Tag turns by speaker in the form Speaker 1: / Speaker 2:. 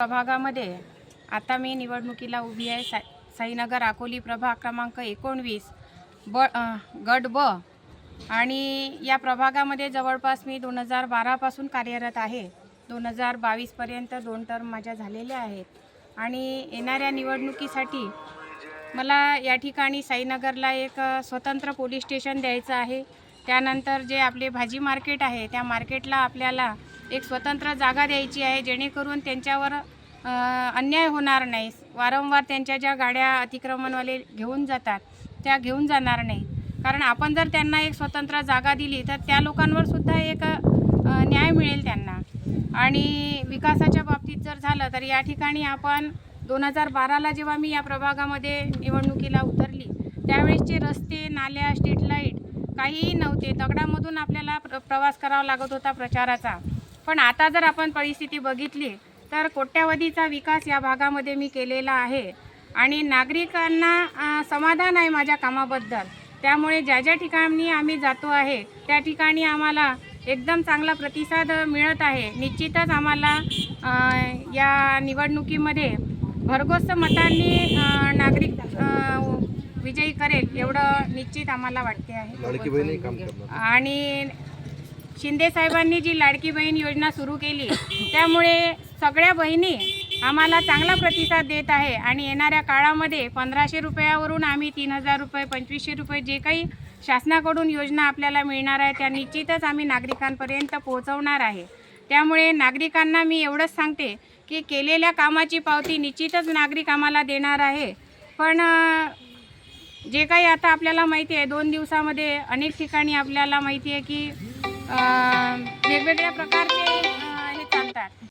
Speaker 1: प्रभागामध्ये आता मी निवडणुकीला उभी आहे सा साईनगर अकोली प्रभाग क्रमांक एकोणवीस ब गट ब आणि या प्रभागामध्ये जवळपास मी दोन हजार बारापासून कार्यरत आहे. दोन हजार बावीसपर्यंत दोन टर्म माझ्या झालेल्या आहेत. आणि येणाऱ्या निवडणुकीसाठी मला या ठिकाणी साईनगरला एक स्वतंत्र पोलीस स्टेशन द्यायचं आहे. त्यानंतर जे आपले भाजी मार्केट आहे त्या मार्केटला आपल्याला एक स्वतंत्र जागा द्यायची आहे जेणेकरून त्यांच्यावर अन्याय होणार नाही. वारंवार त्यांच्या ज्या गाड्या अतिक्रमणवाले घेऊन जातात त्या घेऊन जाणार नाही. कारण आपण जर त्यांना एक स्वतंत्र जागा दिली तर त्या लोकांवर सुद्धा एक न्याय मिळेल त्यांना. आणि विकासाच्या बाबतीत जर झालं तर या ठिकाणी आपण दोन हजार बाराला जेव्हा मी या प्रभागामध्ये निवडणुकीला उतरली त्यावेळेसचे रस्ते नाल्या स्ट्रीट लाइट काहीही नव्हते. दगडामधून आपल्याला प्र प्रवास करावा लागत होता प्रचाराचा. पण आता जर आपण परिस्थिती बघितली तर कोट्यावधीचा विकास या भागामध्ये मी केलेला आहे. आणि नागरिकांना समाधान आहे माझ्या कामाबद्दल. त्यामुळे ज्या ज्या ठिकाणी आम्ही जातो आहे त्या ठिकाणी आम्हाला एकदम चांगला प्रतिसाद मिळत आहे. निश्चितच आम्हाला या निवडणुकीमध्ये भरघोस मतांनी नागरिक विजयी करेल एवढं निश्चित आम्हाला वाटते आहे. आणि शिंदे साहेबांनी जी लाडकी बहीण योजना सुरू केली त्यामुळे सगळ्या बहिणी आम्हाला चांगला प्रतिसाद देत आहे आणि येणाऱ्या काळामध्ये पंधराशे रुपयावरून आम्ही तीन हजार रुपये पंचवीसशे रुपये जे काही शासनाकडून योजना आपल्याला मिळणार आहे त्या निश्चितच आम्ही नागरिकांपर्यंत पोहोचवणार आहे. त्यामुळे नागरिकांना मी एवढंच सांगते की केलेल्या कामाची पावती निश्चितच नागरिक आम्हाला देणार आहे. पण जे काही आता आपल्याला माहिती आहे दोन दिवसामध्ये अनेक ठिकाणी आपल्याला माहिती आहे की वेगवेगळ्या प्रकारचे हे चालतात.